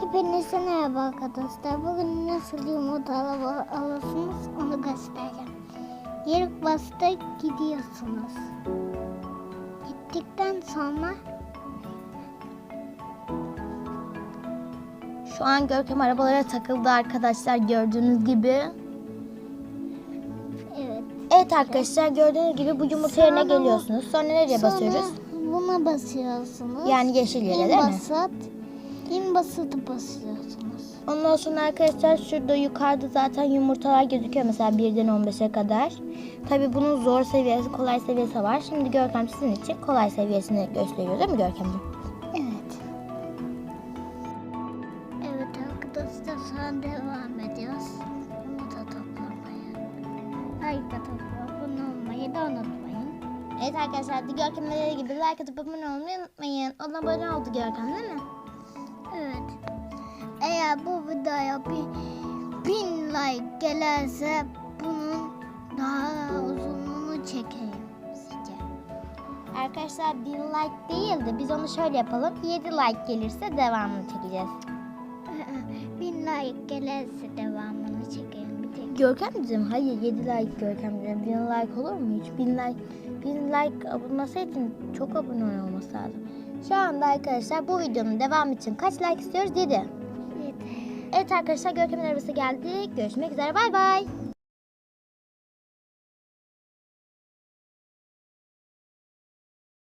Hepinize merhaba arkadaşlar. Bugün nasıl yumurta al- alırsınız onu göstereceğim. Yarık basta gidiyorsunuz. Gittikten sonra Şu an Görkem arabalara takıldı arkadaşlar gördüğünüz gibi. Evet. Arkadaşlar gördüğünüz gibi bu yumurta yerine Sonra- geliyorsunuz. Sonra nereye Sonra basıyoruz? buna basıyorsunuz. Yani yeşil yere değil mi? basat, in basıtı basıyorsunuz. Ondan sonra arkadaşlar şurada yukarıda zaten yumurtalar gözüküyor mesela 1'den 15'e kadar. Tabi bunun zor seviyesi, kolay seviyesi var. Şimdi Görkem sizin için kolay seviyesini gösteriyor değil mi Görkemciğim? Evet. Evet arkadaşlar an devam ediyoruz. Harika topla. Abone olmayı da unutmayın. Evet arkadaşlar Görkem'in dediği gibi like atıp abone olmayı unutmayın. Ona abone oldu Görkem değil mi? Evet. Eğer bu videoya bir bin like gelirse bunun daha uzunluğunu çekeyim sizce. Arkadaşlar 1000 like değil de biz onu şöyle yapalım. 7 like gelirse devamını çekeceğiz. bin like gelirse devamını çekeyim. Görkemciğim hayır 7 like Görkemciğim. 1000 like olur mu hiç? 1000 like 1000 like için çok abone olması lazım. Şu anda arkadaşlar bu videonun devamı için kaç like istiyoruz? 7. Yeter. Evet arkadaşlar Görkem'in arabası geldi. Görüşmek üzere bay bay.